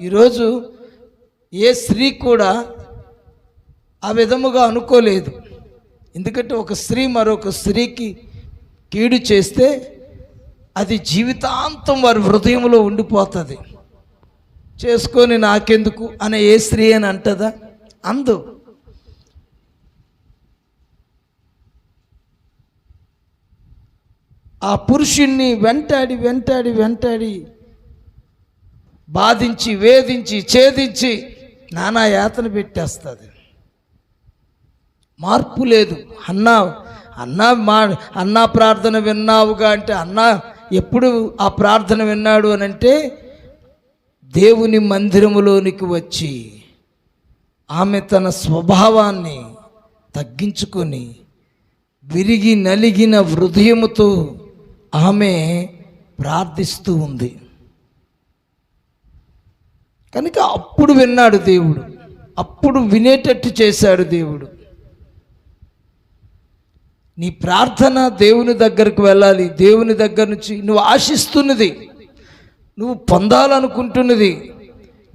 ఈరోజు ఏ స్త్రీ కూడా ఆ విధముగా అనుకోలేదు. ఎందుకంటే ఒక స్త్రీ మరొక స్త్రీకి కీడు చేస్తే అది జీవితాంతం వారి హృదయంలో ఉండిపోతుంది. చేసుకొని నాకెందుకు అనే ఏ స్త్రీ అని అంటదా? అందు. ఆ పురుషుణ్ణి వెంటాడి వెంటాడి వెంటాడి బాధించి వేధించి ఛేదించి నానా యాతన పెట్టేస్తుంది. మార్పు లేదు. అన్నా అన్నా మా అన్నా ప్రార్థన విన్నావుగా అంటే అన్నా ఎప్పుడు ఆ ప్రార్థన విన్నాడు అని అంటే దేవుని మందిరములోనికి వచ్చి ఆమె తన స్వభావాన్ని తగ్గించుకొని విరిగి నలిగిన హృదయముతో ఆమె ప్రార్థిస్తూ ఉంది. కనుక అప్పుడు విన్నాడు దేవుడు. అప్పుడు వినేటట్టు చేశాడు దేవుడు. నీ ప్రార్థన దేవుని దగ్గరకు వెళ్ళాలి. దేవుని దగ్గర నుంచి నువ్వు ఆశిస్తున్నది. నువ్వు పొందాలనుకుంటున్నది.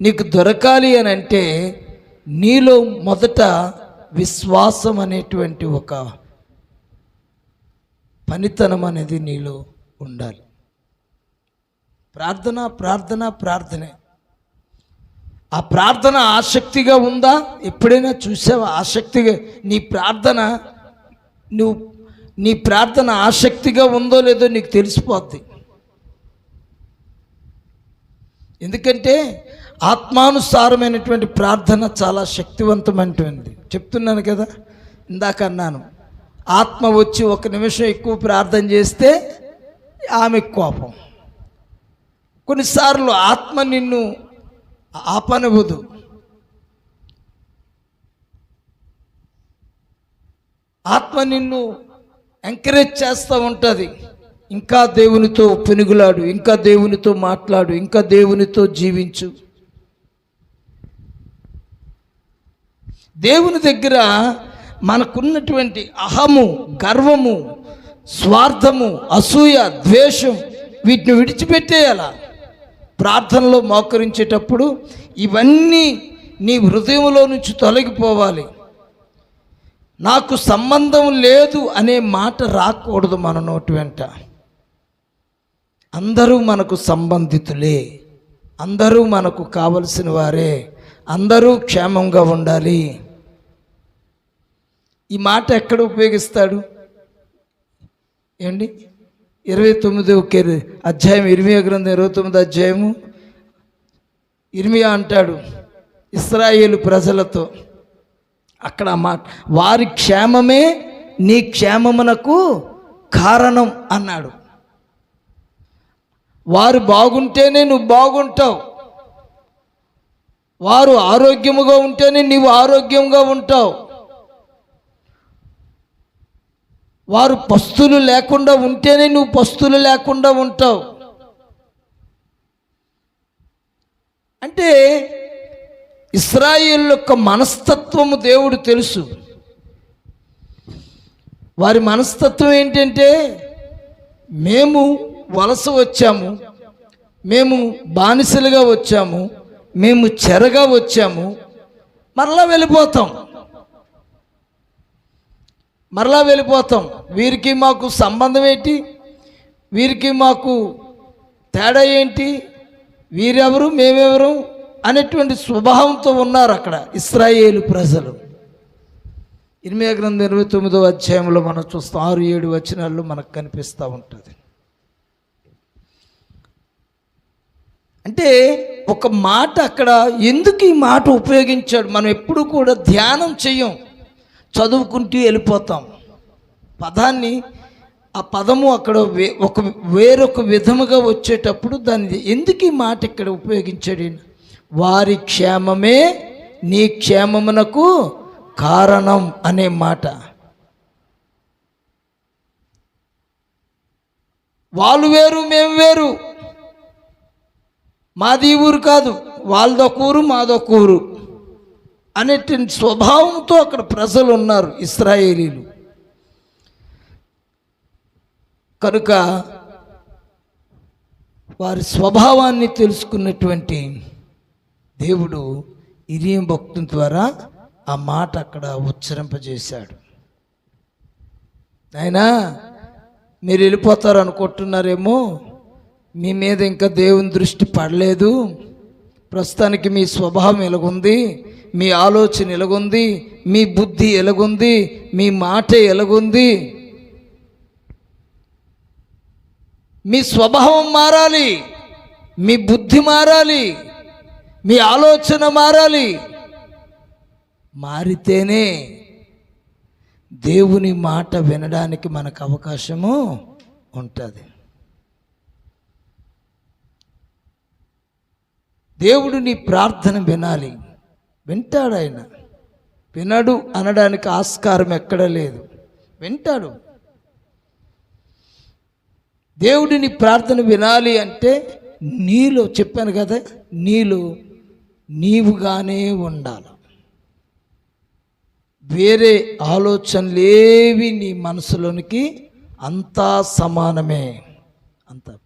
నీకు దొరకాలి అని అంటే నీలో మొదట విశ్వాసం అనేటువంటి ఒక పనితనం అనేది నీలో ఉండాలి. ప్రార్థన ప్రార్థన ప్రార్థనే. ఆ ప్రార్థన ఆసక్తిగా ఉందా? ఎప్పుడైనా చూసావా? ఆసక్తిగా నీ ప్రార్థన నువ్వు నీ ప్రార్థన ఆసక్తిగా ఉందో లేదో నీకు తెలిసిపోద్ది. ఎందుకంటే ఆత్మానుసారమైనటువంటి ప్రార్థన చాలా శక్తివంతమైనటువంటిది. చెప్తున్నాను కదా? ఇందాక అన్నాను. ఆత్మ వచ్చి ఒక నిమిషం ఎక్కువ ప్రార్థన చేస్తే ఆమె కోపం. కొన్నిసార్లు ఆత్మ నిన్ను ఆపనవదు ఆత్మ నిన్ను ఎంకరేజ్ చేస్తూ ఉంటుంది. ఇంకా దేవునితో పెనుగులాడు ఇంకా దేవునితో మాట్లాడు ఇంకా దేవునితో జీవించు. దేవుని దగ్గర మనకున్నటువంటి అహము గర్వము స్వార్థము అసూయ ద్వేషం వీటిని విడిచిపెట్టేయాల? ప్రార్థనలో మోకరించేటప్పుడు ఇవన్నీ నీ హృదయంలో నుంచి తొలగిపోవాలి. నాకు సంబంధం లేదు అనే మాట రాకూడదు మన నోటి వెంట. అందరూ మనకు సంబంధితులే. అందరూ మనకు కావలసిన వారే. అందరూ క్షేమంగా ఉండాలి. ఈ మాట ఎక్కడ ఉపయోగిస్తాడు? ఏండి ఇరవై తొమ్మిది అధ్యాయం ఇరిమియా గ్రంథం ఇరవై తొమ్మిది అధ్యాయము. ఇర్మియా అంటాడు ఇస్రాయేలు ప్రజలతో అక్కడ మా వారి క్షేమమే నీ క్షేమమునకు కారణం అన్నాడు. వారు బాగుంటేనే నువ్వు బాగుంటావు. వారు ఆరోగ్యముగా ఉంటేనే నీవు ఆరోగ్యంగా ఉంటావు. వారు పస్తులు లేకుండా ఉంటేనే నువ్వు పస్తులు లేకుండా ఉంటావు. అంటే ఇస్రాయిల్ యొక్క మనస్తత్వము దేవుడు తెలుసు. వారి మనస్తత్వం ఏంటంటే మేము వలస వచ్చాము మేము బానిసలుగా వచ్చాము మేము చెరగా వచ్చాము మరలా వెళ్ళిపోతాం. మరలా వెళ్ళిపోతాం. వీరికి మాకు సంబంధం ఏంటి? వీరికి మాకు తేడా ఏంటి? వీరెవరు? మేమెవరు? అనేటువంటి స్వభావంతో ఉన్నారు అక్కడ ఇస్రాయేలు ప్రజలు. ఇనిమియా గ్రంథం ఇరవై తొమ్మిదో అధ్యాయంలో మనం చూస్తాం. ఆరు ఏడు వచనాల్లో మనకు కనిపిస్తూ ఉంటుంది. అంటే ఒక మాట అక్కడ ఎందుకు ఈ మాట ఉపయోగించాడు? మనం ఎప్పుడు కూడా ధ్యానం చెయ్యం చదువుకుంటూ వెళ్ళిపోతాం. పదాన్ని ఆ పదము అక్కడ వే ఒక వేరొక విధముగా వచ్చేటప్పుడు దాన్ని ఎందుకు ఈ మాట ఇక్కడ ఉపయోగించాడు వారి క్షేమమే నీ క్షేమమునకు కారణం అనే మాట. వాళ్ళు వేరు మేము వేరు. మాది ఊరు కాదు వాళ్ళదొక ఊరు మాదొక ఊరు. అనేటి స్వభావంతో అక్కడ ప్రజలు ఉన్నారు ఇస్రాయేలీలు. కనుక వారి స్వభావాన్ని తెలుసుకున్నటువంటి దేవుడు ఇరియం భక్తుని ద్వారా ఆ మాట అక్కడ ఉచ్చరింపజేశాడు. అయినా మీరు వెళ్ళిపోతారు అనుకుంటున్నారేమో మీ మీద ఇంకా దేవుని దృష్టి పడలేదు ప్రస్తుతానికి మీ స్వభావం ఎలాగుంది? మీ ఆలోచన ఎలాగుంది? మీ బుద్ధి ఎలాగుంది? మీ మాట ఎలాగుంది? మీ స్వభావం మారాలి. మీ బుద్ధి మారాలి. మీ ఆలోచన మారాలి. మారితేనే దేవుని మాట వినడానికి మనకు అవకాశము ఉంటుంది. దేవుడు నీ ప్రార్థన వినాలి. వింటాడు ఆయన. వినడు అనడానికి ఆస్కారం ఎక్కడ లేదు. వింటాడు. దేవుడిని నీ ప్రార్థన వినాలి అంటే నీలో చెప్పాను కదా నీలో నీవుగానే ఉండాలి. వేరే ఆలోచనలేవి నీ మనసులోనికి అంతా సమానమే. అంత.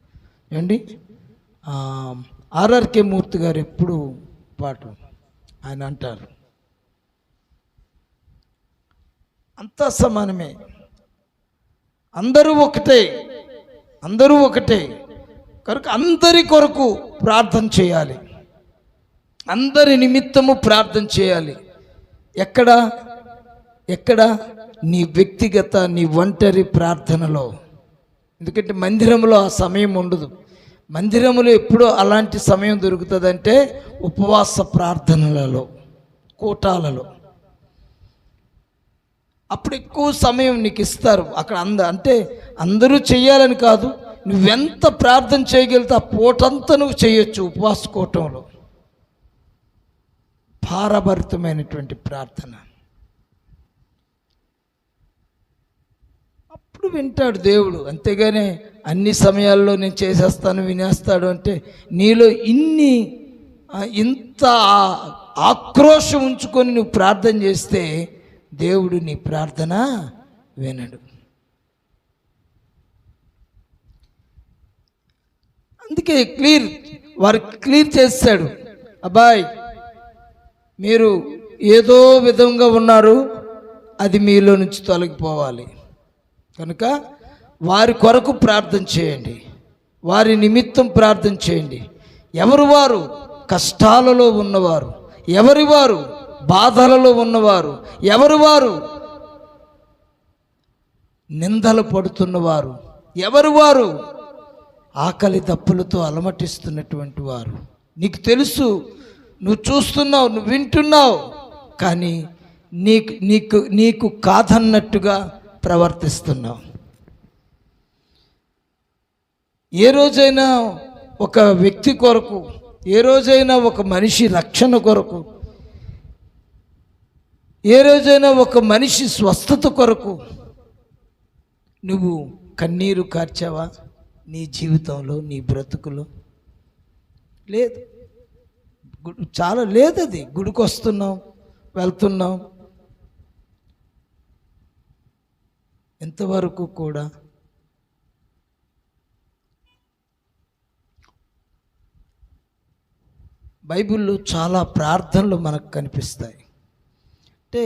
ఏమండి ఆర్ఆర్కే మూర్తి గారు ఎప్పుడు పాట ఆయన అంటారు. అంతా సమానమే అందరూ ఒకటే అందరూ ఒకటే. కనుక అందరి కొరకు ప్రార్థన చేయాలి. అందరి నిమిత్తము ప్రార్థన చేయాలి. ఎక్కడ? ఎక్కడ? నీ వ్యక్తిగత నీ ఒంటరి ప్రార్థనలో. ఎందుకంటే మందిరంలో ఆ సమయం ఉండదు. మందిరంలో ఎప్పుడో అలాంటి సమయం దొరుకుతుందంటే ఉపవాస ప్రార్థనలలో కూటాలలో. అప్పుడు ఎక్కువ సమయం నీకు ఇస్తారు అక్కడ అంద అంటే అందరూ చేయాలని కాదు నువ్వెంత ప్రార్థన చేయగలిగితే ఆ పూటంతా నువ్వు చేయొచ్చు ఉపవాస కూటంలో. భారభరితమైనటువంటి ప్రార్థన. అప్పుడు వింటాడు దేవుడు అంతేగాని అన్ని సమయాల్లో నేను చేసేస్తాను వినేస్తాడు అంటే నీలో ఇన్ని ఇంత ఆక్రోషం ఉంచుకొని నువ్వు ప్రార్థన చేస్తే దేవుడు నీ ప్రార్థన వినడు. అందుకే క్లియర్ వారు క్లియర్ చేస్తాడు. అబ్బాయ్ మీరు ఏదో విధంగా ఉన్నారు అది మీలో నుంచి తొలగిపోవాలి. కనుక వారి కొరకు ప్రార్థన చేయండి. వారి నిమిత్తం ప్రార్థన చేయండి. ఎవరు వారు? కష్టాలలో ఉన్నవారు. ఎవరి వారు? బాధలలో ఉన్నవారు. ఎవరు వారు? నిందలు పడుతున్నవారు. ఎవరు వారు? ఆకలి తప్పులతో అలమటిస్తున్నటువంటి వారు. నీకు తెలుసు నువ్వు చూస్తున్నావు నువ్వు వింటున్నావు కానీ నీకు నీకు నీకు కాదన్నట్టుగా ప్రవర్తిస్తున్నావు ఏ రోజైనా ఒక వ్యక్తి కొరకు ఏ రోజైనా ఒక మనిషి రక్షణ కొరకు ఏ రోజైనా ఒక మనిషి స్వస్థత కొరకు నువ్వు కన్నీరు కార్చావా? నీ జీవితంలో నీ బ్రతుకులో? లేదు. చాలా లేదు అది. గుడికి వస్తున్నాం వెళ్తున్నాం. ఎంతవరకు కూడా బైబిల్లో చాలా ప్రార్థనలు మనకు కనిపిస్తాయి. అంటే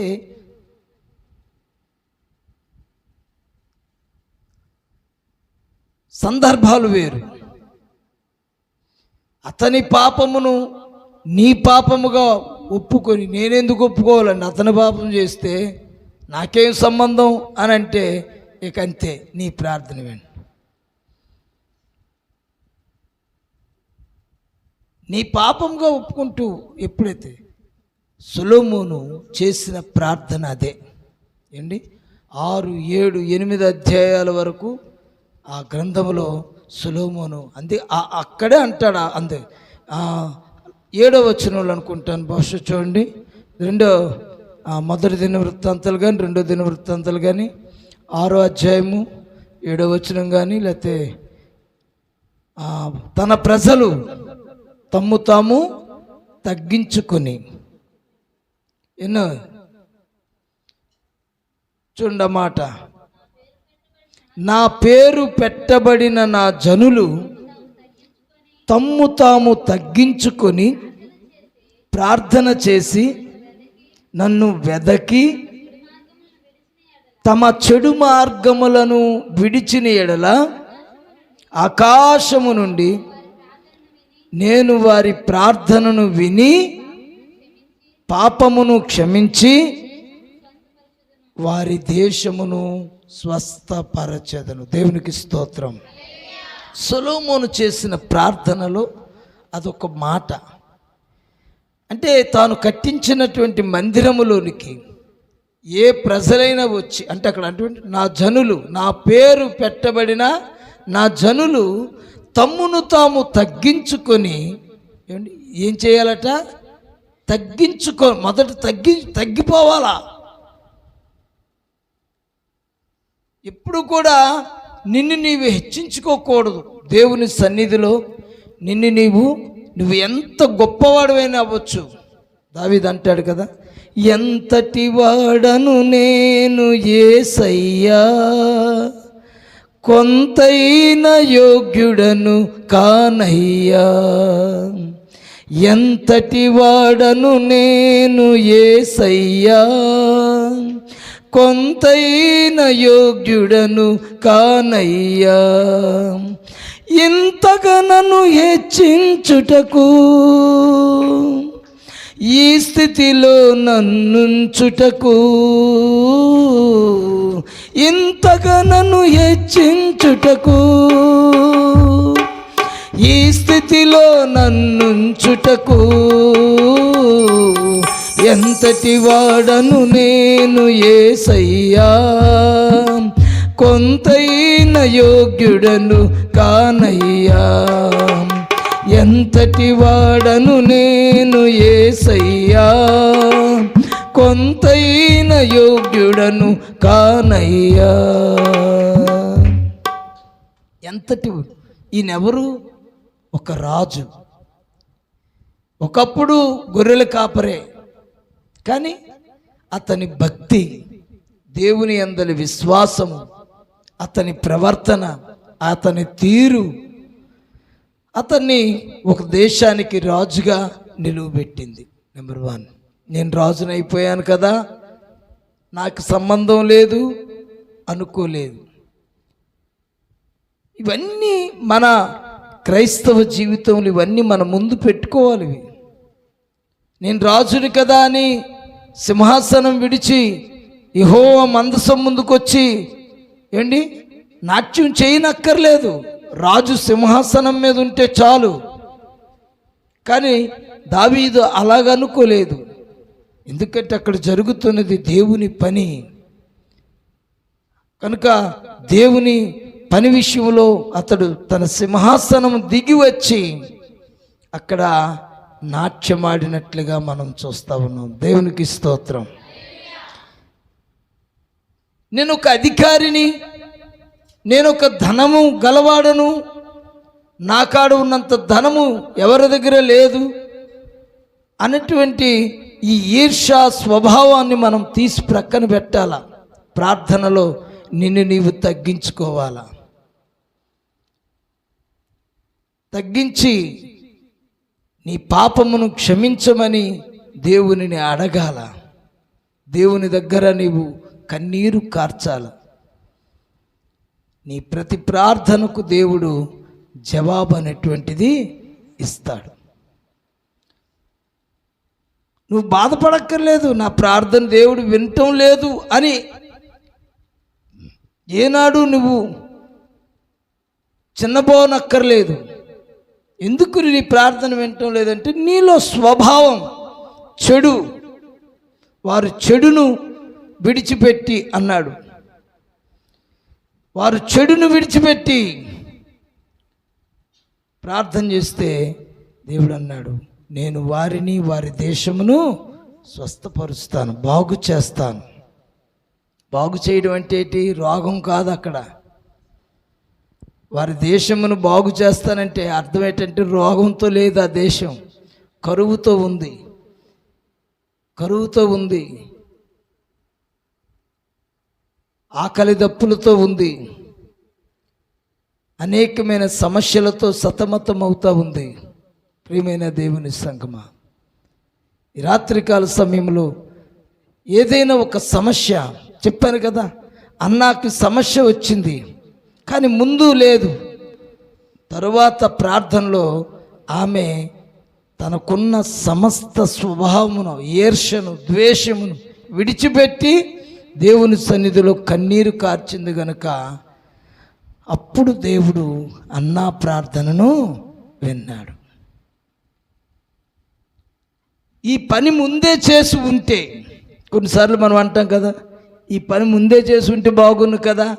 సందర్భాలు వేరు. అతని పాపమును నీ పాపముగా ఒప్పుకొని నేనెందుకు ఒప్పుకోవాలండి అతని పాపం చేస్తే నాకేం సంబంధం అని అంటే ఇక అంతే నీ ప్రార్థన వినండి నీ పాపంగా ఒప్పుకుంటూ ఎప్పుడైతే సులోమును చేసిన ప్రార్థన అదే. ఏంటి? ఆరు ఏడు ఎనిమిది అధ్యాయాల వరకు ఆ గ్రంథంలో సులోమును అంది. అక్కడే అంటాడు? అందే. ఏడో వచ్చిన వాళ్ళు అనుకుంటాను. బహుశా చూడండి. రెండో మొదటి దిన వృత్తాంతాలు కానీ రెండో దిన వృత్తాంతాలు కానీ ఆరో అధ్యాయము ఏడో వచనం కానీ లేకపోతే తన ప్రజలు తమ్ము తాము తగ్గించుకొని. ఎన్నో? చూడమాట నా పేరు పెట్టబడిన నా జనులు తమ్ము తాము తగ్గించుకొని ప్రార్థన చేసి నన్ను వెదకి తమ చెడు మార్గములను విడిచిన ఎడల ఆకాశము నుండి నేను వారి ప్రార్థనను విని పాపమును క్షమించి వారి దేశమును స్వస్థపరచదను. దేవునికి స్తోత్రం. సొలోమోను చేసిన ప్రార్థనలో అదొక మాట. అంటే తాను కట్టించినటువంటి మందిరములోనికి ఏ ప్రజలైనా వచ్చి అంటే అక్కడ అటువంటి నా జనులు నా పేరు పెట్టబడిన నా జనులు తమ్మును తాము తగ్గించుకొని ఏమండి ఏం చేయాలట? తగ్గించుకో మొదట తగ్గి తగ్గిపోవాలా? ఎప్పుడు కూడా నిన్ను నీవు హెచ్చించుకోకూడదు దేవుని సన్నిధిలో నిన్ను నీవు నువ్వు ఎంత గొప్పవాడువైనా అవ్వచ్చు. దావీద్ అంటాడు కదా ఎంతటి వాడను నేను ఏసయ్యా. కొంతైన యోగ్యుడను కానయ్యా. ఎంతటి వాడను నేను ఏసయ్యా. కొంతైన యోగ్యుడను కానయ్యా. ఇంతగా నన్ను హెచ్చించుటకు ఈ స్థితిలో నన్నుంచుటకు ఇంతగా నన్ను హెచ్చించుటకు ఈ స్థితిలో నన్నుంచుటకు ఎంతటి వాడను నేను ఏసయ్యా? కొంతైన యోగ్యుడను కానయ్యా. ఎంతటి వాడను నేను ఏసయ్యా. కొంతైన యోగ్యుడను కానయ్యా. ఎంతటి ఈయనెవరు? ఒక రాజు. ఒకప్పుడు గొర్రెల కాపరే. కానీ అతని భక్తి దేవుని అందలి విశ్వాసము అతని ప్రవర్తన అతని తీరు అతన్ని ఒక దేశానికి రాజుగా నిలువబెట్టింది. నెంబర్ వన్ నేను రాజునైపోయాను కదా నాకు సంబంధం లేదు అనుకోలేదు. ఇవన్నీ మన క్రైస్తవ జీవితంలో ఇవన్నీ మన ముందు పెట్టుకోవాలి. నేను రాజుని కదా అని సింహాసనం విడిచి ఇహో మందసం ముందుకొచ్చి ఏంటి? నాట్యం చేయనక్కర్లేదు. రాజు సింహాసనం మీద ఉంటే చాలు. కానీ దావీదు అలాగనుకోలేదు. ఎందుకంటే అక్కడ జరుగుతున్నది దేవుని పని. కనుక దేవుని పని విషయంలో అతడు తన సింహాసనం దిగి వచ్చి అక్కడ నాట్యమాడినట్లుగా మనం చూస్తా ఉన్నాం. దేవునికి స్తోత్రం. నేను ఒక అధికారిని నేను ఒక ధనము గలవాడను నా కాడ ఉన్నంత ధనము ఎవరి దగ్గర లేదు అన్నటువంటి ఈ ఈర్ష స్వభావాన్ని మనం తీసి ప్రక్కన పెట్టాలా? ప్రార్థనలో నిన్ను నీవు తగ్గించుకోవాలా? తగ్గించి నీ పాపమును క్షమించమని దేవునిని అడగాల? దేవుని దగ్గర నీవు కన్నీరు కార్చాల. నీ ప్రతి ప్రార్థనకు దేవుడు జవాబు అనేటువంటిది ఇస్తాడు. నువ్వు బాధపడక్కర్లేదు నా ప్రార్థన దేవుడు వినటం లేదు అని ఏనాడు నువ్వు చిన్నబోనక్కర్లేదు. ఎందుకు నీ ప్రార్థన వినటం లేదంటే నీలో స్వభావం చెడు. వారు చెడును విడిచిపెట్టి అన్నాడు. వారు చెడును విడిచిపెట్టి ప్రార్థన చేస్తే దేవుడు అన్నాడు నేను వారిని వారి దేశమును స్వస్థపరుస్తాను బాగు చేస్తాను. బాగు చేయడం అంటే ఏంటి? రోగం కాదు అక్కడ. వారి దేశమును బాగు చేస్తానంటే అర్థం ఏంటంటే రోగంతో లేదు ఆ దేశం. కరువుతో ఉంది. కరువుతో ఉంది. ఆకలి దప్పులతో ఉంది. అనేకమైన సమస్యలతో సతమతం అవుతూ ఉంది. ప్రియమైన దేవుని సంగమ ఈ రాత్రికాల సమయంలో ఏదైనా ఒక సమస్య చెప్పాను కదా అన్నాకి సమస్య వచ్చింది కానీ ముందు లేదు. తరువాత ప్రార్థనలో ఆమె తనకున్న సమస్త స్వభావమును ఈర్షను ద్వేషమును విడిచిపెట్టి దేవుని సన్నిధిలో కన్నీరు కార్చింది గనుక అప్పుడు దేవుడు అన్నా ప్రార్థనను విన్నాడు. ఈ పని ముందే చేసి ఉంటే కొన్నిసార్లు మనం అంటాం కదా ఈ పని ముందే చేసి ఉంటే బాగుండు కదా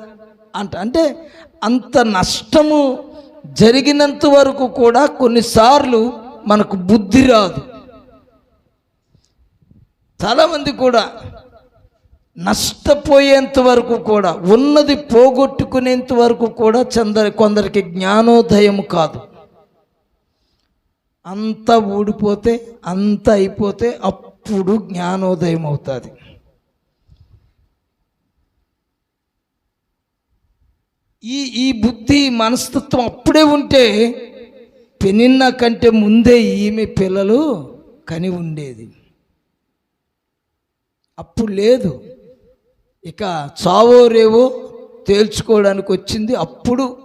అంట అంటే అంత నష్టము జరిగినంత వరకు కూడా కొన్నిసార్లు మనకు బుద్ధి రాదు. చాలామంది కూడా నష్టపోయేంత వరకు కూడా ఉన్నది పోగొట్టుకునేంత వరకు కూడా చందరి కొందరికి జ్ఞానోదయం కాదు. అంత ఊడిపోతే అంత అయిపోతే అప్పుడు జ్ఞానోదయం అవుతుంది. ఈ ఈ బుద్ధి మనస్తత్వం అప్పుడే ఉంటే పెనిన్న కంటే ముందే ఈమె పిల్లలు కని ఉండేది. అప్పుడు లేదు. ఇక చావో రేవో తేల్చుకోవడానికి వచ్చింది. అప్పుడు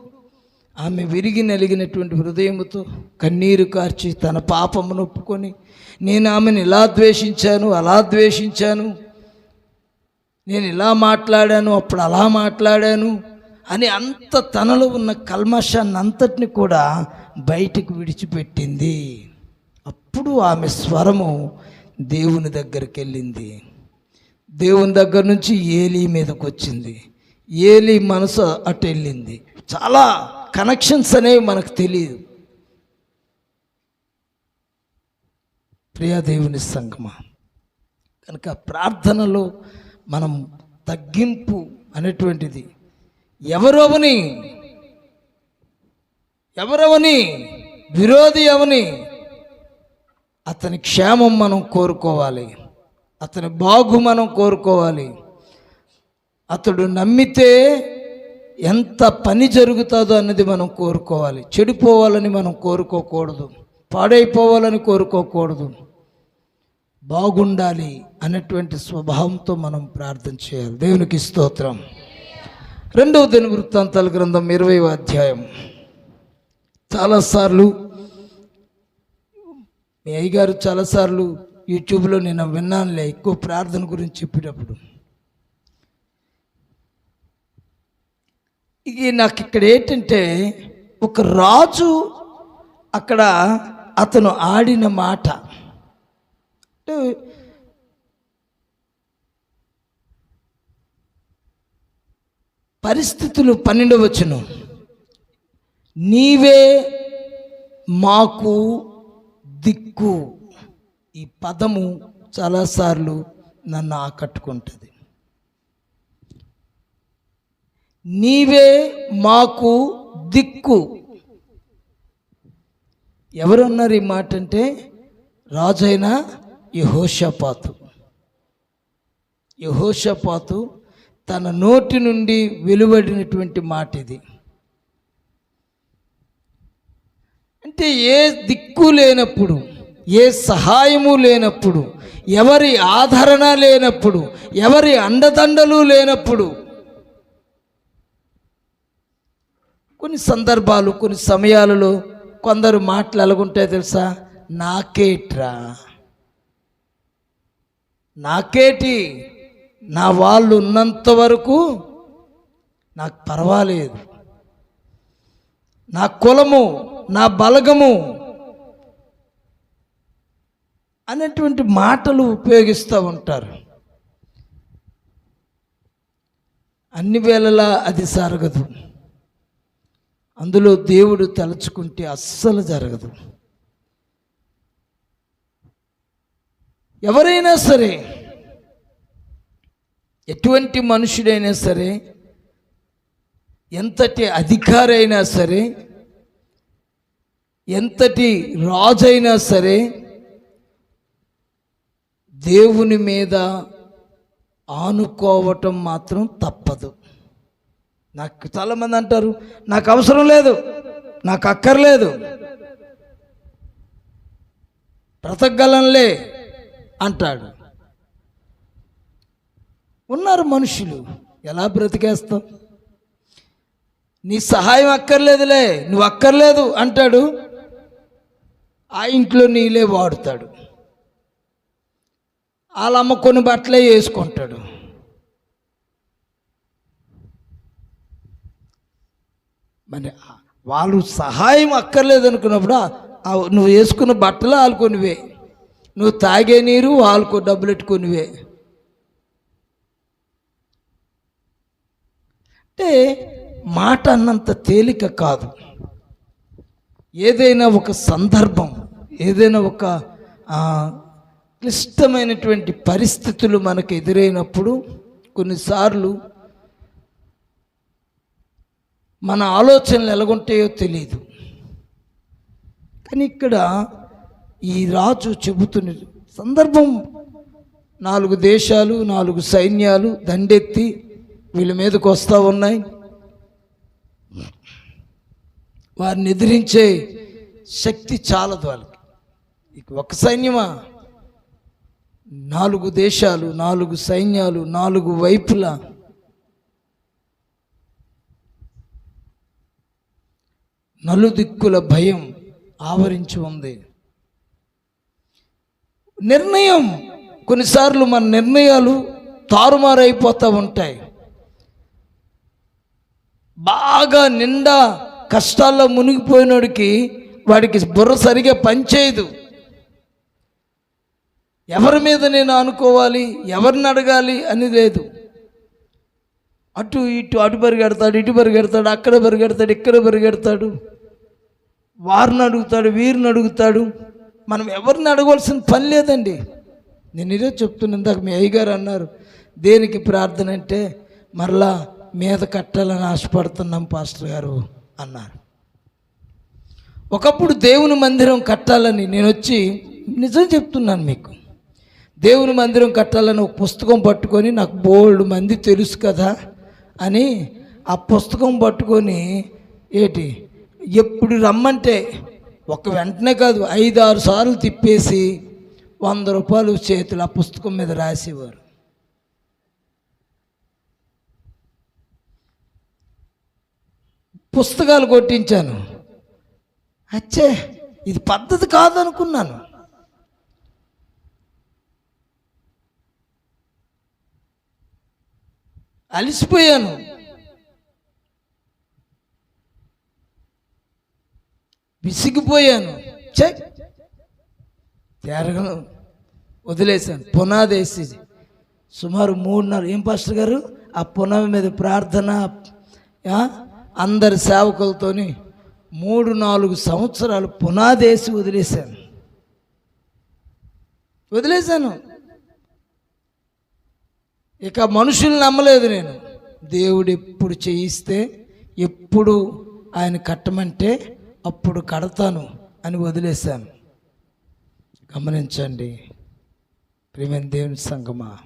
ఆమె విరిగి నలిగినటువంటి హృదయముతో కన్నీరు కార్చి తన పాపమును ఒప్పుకొని నేను ఆమెను ఇలా ద్వేషించాను అలా ద్వేషించాను నేను ఇలా మాట్లాడాను అప్పుడు అలా మాట్లాడాను అని అంత తనలో ఉన్న కల్మషాన్ని అంతటిని కూడా బయటికి విడిచిపెట్టింది. అప్పుడు ఆమె స్వరము దేవుని దగ్గరికి వెళ్ళింది. దేవుని దగ్గర నుంచి ఏలీ మీదకి వచ్చింది. ఏలీ మనసు అటు వెళ్ళింది. చాలా కనెక్షన్స్ అనేవి మనకు తెలియదు ప్రియా దేవుని కనుక ప్రార్థనలో మనం తగ్గింపు అనేటువంటిది. ఎవరవని ఎవరవని విరోధి అవని అతని క్షేమం మనం కోరుకోవాలి. అతని బాగు మనం కోరుకోవాలి. అతడు నమ్మితే ఎంత పని జరుగుతుందో అన్నది మనం కోరుకోవాలి. చెడిపోవాలని మనం కోరుకోకూడదు. పాడైపోవాలని కోరుకోకూడదు. బాగుండాలి అనేటువంటి స్వభావంతో మనం ప్రార్థన చేయాలి. దేవునికి స్తోత్రం. రెండవ దిన వృత్తాంతాల గ్రంథం ఇరవై అధ్యాయం. చాలాసార్లు మీ అయ్యగారు చాలాసార్లు యూట్యూబ్లో నేను విన్నానులే ఎక్కువ ప్రార్థన గురించి చెప్పేటప్పుడు. ఇది నాకు ఇక్కడ ఏంటంటే ఒక రాజు అక్కడ అతను ఆడిన మాట. అంటే పరిస్థితులు పన్నెండవచ్చును నీవే మాకు దిక్కు. ఈ పదము చాలాసార్లు నన్ను ఆకట్టుకుంటుంది. నీవే మాకు దిక్కు. ఎవరన్నారు ఈ మాట అంటే రాజైన యహోషపాతు. యహోషపాతు తన నోటి నుండి వెలువడినటువంటి మాట ఇది అంటే ఏ దిక్కు లేనప్పుడు ఏ సహాయము లేనప్పుడు ఎవరి ఆదరణ లేనప్పుడు ఎవరి అండదండలు లేనప్పుడు కొన్ని సందర్భాలు కొన్ని సమయాలలో కొందరు మాటలు ఎలాగుంటాయి తెలుసా? నాకేట్రా. నాకేటి? నా వాళ్ళు ఉన్నంత వరకు నాకు పర్వాలేదు. నా కులము నా బలగము అనేటువంటి మాటలు ఉపయోగిస్తూ ఉంటారు. అన్ని వేళలా అది జరగదు. అందులో దేవుడు తలుచుకుంటే అస్సలు జరగదు. ఎవరైనా సరే ఎటువంటి మనుషుడైనా సరే ఎంతటి అధికారి అయినా సరే ఎంతటి రాజైనా సరే దేవుని మీద ఆనుకోవటం మాత్రం తప్పదు. నాకు చాలామంది అంటారు నాకు అవసరం లేదు నాకు అక్కర్లేదు. బ్రతకగలంలే అంటాడు. ఉన్నారు మనుషులు ఎలా బ్రతికేస్తావు నీ సహాయం అక్కర్లేదులే నువ్వు అక్కర్లేదు అంటాడు. ఆ ఇంట్లో నీలే వాడుతాడు. వాళ్ళు అమ్మ బట్టలే వేసుకుంటాడు. మరి వాళ్ళు సహాయం అక్కర్లేదు అనుకున్నప్పుడు ఆ- నువ్వు వేసుకున్న బట్టలు ఆలుకొనివే. నువ్వు తాగే నీరు వాళ్ళకు డబ్బులు ఎట్టుకొనివే అంటే మాట అన్నంత తేలిక కాదు. ఏదైనా ఒక సందర్భం ఏదైనా ఒక క్లిష్టమైనటువంటి పరిస్థితులు మనకు ఎదురైనప్పుడు కొన్నిసార్లు మన ఆలోచనలు ఎలాగుంటాయో తెలియదు కానీ ఇక్కడ ఈ రాజు చెబుతున్న సందర్భం నాలుగు దేశాలు నాలుగు సైన్యాలు దండెత్తి వీళ్ళ మీదకు వస్తూ ఉన్నాయి. వారిని ఎదిరించే శక్తి చాలదు వాళ్ళకి. ఇక ఒక సైన్యమా? నాలుగు దేశాలు నాలుగు సైన్యాలు నాలుగు వైపులా నలుదిక్కుల భయం ఆవరించి ఉంది. నిర్ణయం కొన్నిసార్లు మన నిర్ణయాలు తారుమారైపోతూ ఉంటాయి. బాగా నిండా కష్టాల్లో మునిగిపోయినోడికి వాడికి బుర్ర సరిగా పనిచేయదు. ఎవరి మీద నేను అనుకోవాలి ఎవరిని అడగాలి అని లేదు. అటు ఇటు అటు పరిగెడతాడు ఇటు పరిగెడతాడు అక్కడ పరిగెడతాడు ఇక్కడ పరిగెడతాడు. వారిని అడుగుతాడు వీరిని అడుగుతాడు. మనం ఎవరిని అడగవలసిన పని లేదండి. నేను ఇదే చెప్తున్నా ఇందాక మీ అయ్యగారు అన్నారు దేనికి ప్రార్థన అంటే మరలా మీద కట్టాలని ఆశపడుతున్నాం పాస్టర్ గారు అన్నారు. ఒకప్పుడు దేవుని మందిరం కట్టాలని నేను వచ్చి నిజం చెప్తున్నాను మీకు. దేవుని మందిరం కట్టాలని ఒక పుస్తకం పట్టుకొని నాకు బోల్డ్ మంది తెలుసు కదా అని ఆ పుస్తకం పట్టుకొని ఏటి ఎప్పుడు రమ్మంటే ఒక వెంటనే కాదు ఐదు ఆరు సార్లు తిప్పేసి వంద రూపాయలు చేతులు ఆ పుస్తకం మీద రాసేవారు. పుస్తకాలు కొట్టించాను. అచ్చే ఇది పద్ధతి కాదనుకున్నాను. అలిసిపోయాను. విసిగిపోయాను. చే తేరగను వదిలేశాను. పునాదేసి సుమారు మూడున్నర ఏం పాస్టర్ గారు? ఆ పునాది మీద ప్రార్థన అందరి సేవకులతోని మూడు నాలుగు సంవత్సరాలు పునాదేసి వదిలేశాను. వదిలేశాను. ఇక మనుషులు నమ్మలేదు నేను. దేవుడు ఎప్పుడు చేయిస్తే ఎప్పుడు ఆయన కట్టమంటే అప్పుడు కడతాను అని వదిలేశాను. గమనించండి ప్రేమ దేవుని సంగమా.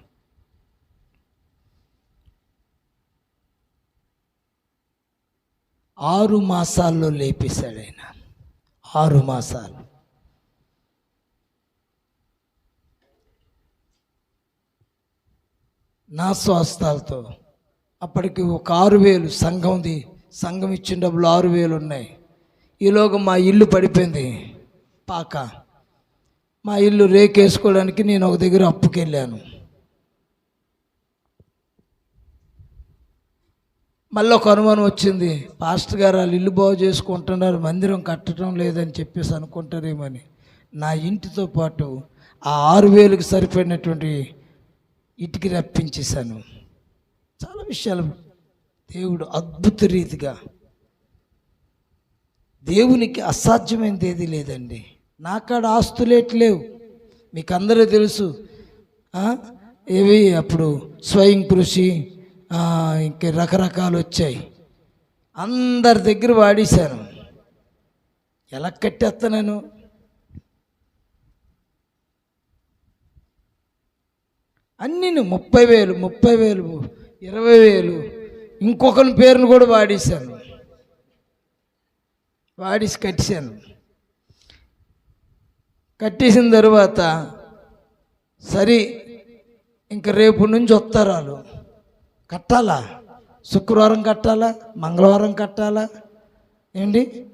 ఆరు మాసాల్లో లేపేశాడు ఆయన. ఆరు మాసాలు. నా స్వాస్థాలతో. అప్పటికి ఒక ఆరు వేలు సంఘంది సంఘం ఇచ్చిన డబ్బులు ఆరు వేలు ఉన్నాయి. ఈలోగా మా ఇల్లు పడిపోయింది. పాక. మా ఇల్లు రేకేసుకోవడానికి నేను ఒక దగ్గర అప్పుకెళ్ళాను. మళ్ళీ ఒక అనుమానం వచ్చింది. పాస్టర్ గారు వాళ్ళు ఇల్లు బాగు చేసుకుంటున్నారు. మందిరం కట్టడం లేదని చెప్పేసి అనుకుంటారేమని నా ఇంటితో పాటు ఆ ఆరు వేలకు సరిపడినటువంటి ఇటుకి రప్పించేశాను. చాలా విషయాలు దేవుడు అద్భుత రీతిగా దేవునికి అసాధ్యమైనది ఏది లేదండి. నా కాడ మీకు అందరూ తెలుసు. ఏవి? అప్పుడు స్వయం కృషి ఇంకా ఇంక రకరకాలు వచ్చాయి. అందరి దగ్గర వాడేశాను. ఎలా కట్టేస్తా నేను? అన్నీ ముప్పై వేలు ముప్పై వేలు ఇరవై వేలు. ఇంకొకరి పేరును కూడా వాడేశాను. వాడేసి కట్టేశాను. కట్టేసిన తర్వాత సరే ఇంక రేపు నుంచి వస్తారు వాళ్ళు. కట్టాలా? శుక్రవారం కట్టాలా? మంగళవారం కట్టాలా? ఏంటి?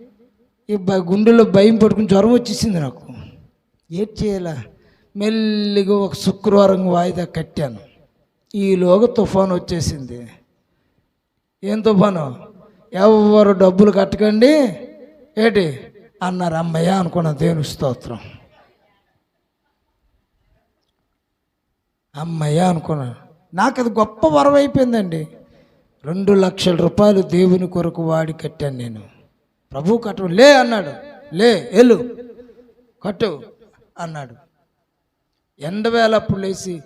ఈ గుండెలో భయం పట్టుకుని జ్వరం వచ్చేసింది నాకు. ఏం చేయాలా? మెల్లిగా ఒక శుక్రవారం వాయిదా కట్టాను. ఈలోగా తుఫాను వచ్చేసింది. ఏం తుఫాను? ఎవరు డబ్బులు కట్టకండి. ఏటి? అన్నారు అమ్మయ్య అనుకున్న దేవుని స్తోత్రం. అమ్మయ్య అనుకున్నాను నాకు అది గొప్ప వరం అయిపోయిందండి. రెండు లక్షల రూపాయలు దేవుని కొరకు వాడి కట్టాను నేను. ప్రభు కట్టు లే అన్నాడు. లే ఎల్లు కట్టు అన్నాడు. ఎండవేలప్పుడు లేచి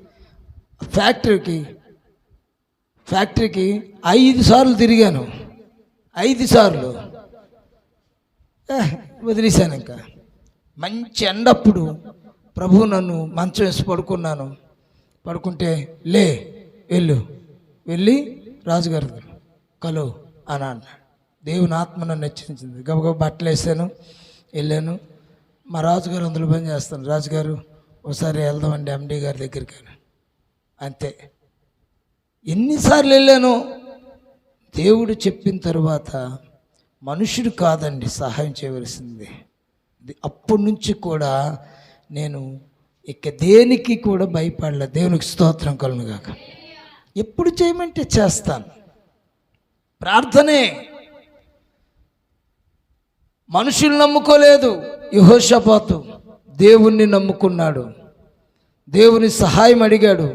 ఫ్యాక్టరీకి ఫ్యాక్టరీకి ఐదు సార్లు తిరిగాను. ఐదు సార్లు. ఏ, వదిలేశాను ఇంకా. మంచి ఎండప్పుడు ప్రభు నన్ను మంచం వేసి పడుకున్నాను. పడుకుంటే లే వెళ్ళు. వెళ్ళి రాజుగారి కలో కలు అని అన్నాడు. దేవుని ఆత్మ నన్ను హెచ్చరించింది గబగబ బట్టలు వేసాను వెళ్ళాను. మా రాజుగారు అందులో పని చేస్తాను. రాజుగారు ఒకసారి వెళ్దామండి ఎండి గారి దగ్గరికి అంతే. ఎన్నిసార్లు వెళ్ళాను? దేవుడు చెప్పిన తర్వాత మనుషుడు కాదండి సహాయం చేయవలసింది. అప్పటి నుంచి కూడా నేను ఇక దేనికి కూడా భయపడలే. దేవునికి స్తోత్రం కలుగుగాక ఎప్పుడు చేయమంటే చేస్తాను. ప్రార్థనే. మనుషులు నమ్ముకోలేదు. యహోషపాతు. దేవుణ్ణి నమ్ముకున్నాడు. దేవుని సహాయం అడిగాడు.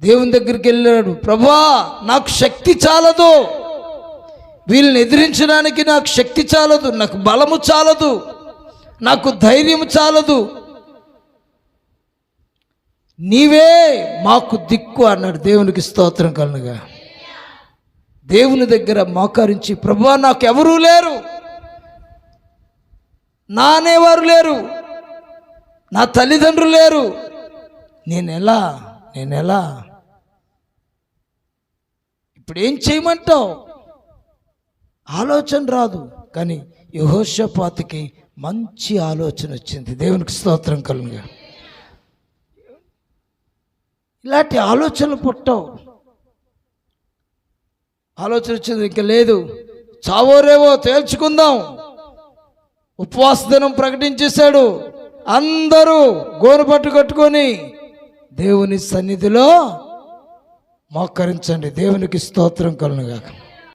దేవుని దగ్గరికి వెళ్ళాడు. ప్రభా నాకు శక్తి చాలదు. వీళ్ళని ఎదిరించడానికి నాకు శక్తి చాలదు. నాకు బలము చాలదు. నాకు ధైర్యం చాలదు. నీవే మాకు దిక్కు అన్నాడు. దేవునికి స్తోత్రం కలుగా దేవుని దగ్గర మోకరించి ప్రభా నాకు ఎవరూ లేరు. నా అనేవారు లేరు. నా తల్లిదండ్రులు లేరు. నేను ఎలా నేను ఎలా ఇప్పుడు ఏం చేయమంటావు? ఆలోచన రాదు. కానీ యహోషపాతికి మంచి ఆలోచన వచ్చింది. దేవునికి స్తోత్రం కలుగా ఇలాంటి ఆలోచనలు పుట్టవు. ఆలోచన వచ్చింది ఇంకా లేదు. చావోరేవో తేల్చుకుందాం. ఉపవాస దినం ప్రకటించేశాడు. అందరూ గోను పట్టు కట్టుకొని దేవుని సన్నిధిలో మోకరించండి. దేవునికి స్తోత్రం కలుగుగాక